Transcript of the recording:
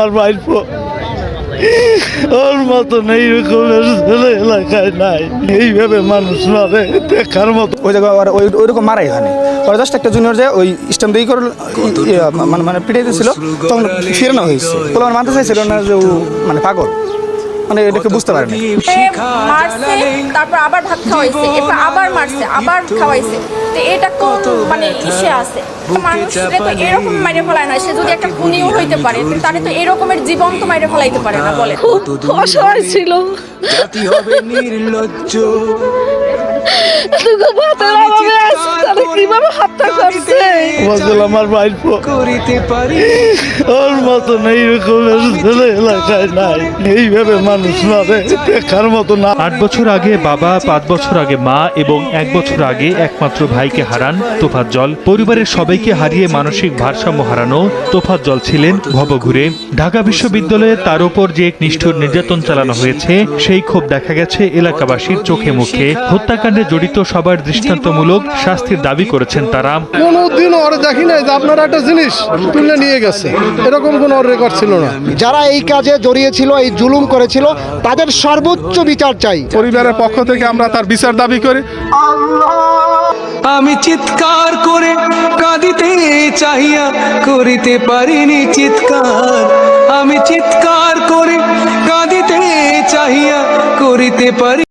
আমার ভাইপো ওর মতন এইরকমের ছেলে এলাকায় নাই। এইভাবে মানুষ মারে দেখার মতো। ওই জায়গায় ওই ওইরকম মারাই হয়নি ওরা জাস্ট একটা জুনিয়র যে ওই স্ট্যাম্প দিয়ে করে ইয়ে, মানে মানে পিটাই দিয়েছিল তখন ফিরানো হয়েছে। বলে আমার মানতে চাইছিল না যে ও মানে পাগল। মানে এটাকে বুঝতে পারেনি। মারছে তারপর আবার ভাত খাওয়াইছে এরপর আবার মারছে আবার খাওয়াইছে। তো এটা কোন মানে ইসে আছে। মানুষরে তো এরকম মাইরে ফেলায় না সে যদি একটা খুনিও হইতে পারে তো তারে তো এরকমের জীবন তো মাইরে ফেলাইতে পারে না বলে। খুব অসহায় ছিল। জাতি হবে নির্লজ্জ। কীভাবে হত্যা আমার ভাইপো। করিতে পারি। ওর মতন এইরকমের ছেলে এলাকায় নাই। এইভাবে মানুষ মারে। দেখার মতো না। আট বছর আগে বাবা পাঁচ বছর আগে মা এবং এক বছর আগে একমাত্র ভাইকে হারান তোফাজ্জল পরিবারের সবাইকে হারিয়ে মানসিক ভারসাম্য হারানো তোফাজ্জল ছিলেন ভবঘুরে। ঢাকা বিশ্ববিদ্যালয়ে তার উপর যে এক নিষ্ঠুর নির্যাতন চালানো হয়েছে সেই ক্ষোভ দেখা গেছে এলাকাবাসীর চোখে মুখে। হত্যাকাণ্ডে জড়িত সবার দৃষ্টান্তমূলক শাস্তির দাবি করেছেন তারা। কোনোদিন ওর দেখি নাই যে আপনারা একটা জিনিস তুলে নিয়ে গেছে। এরকম কোনো রেকর্ড ছিল না। যারা এই কাজে জড়িয়েছিল এই জুলুম করেছিল তাদের সর্বোচ্চ বিচার চাই। পরিবারের পক্ষ থেকে আমরা তার বিচার দাবি করি। আমি চিৎকার করে কাঁদিতে চাহিয়া করিতে পারিনি চিৎকার। আমি চিৎকার করে কাঁদিতে চাহিয়া করিতে পারি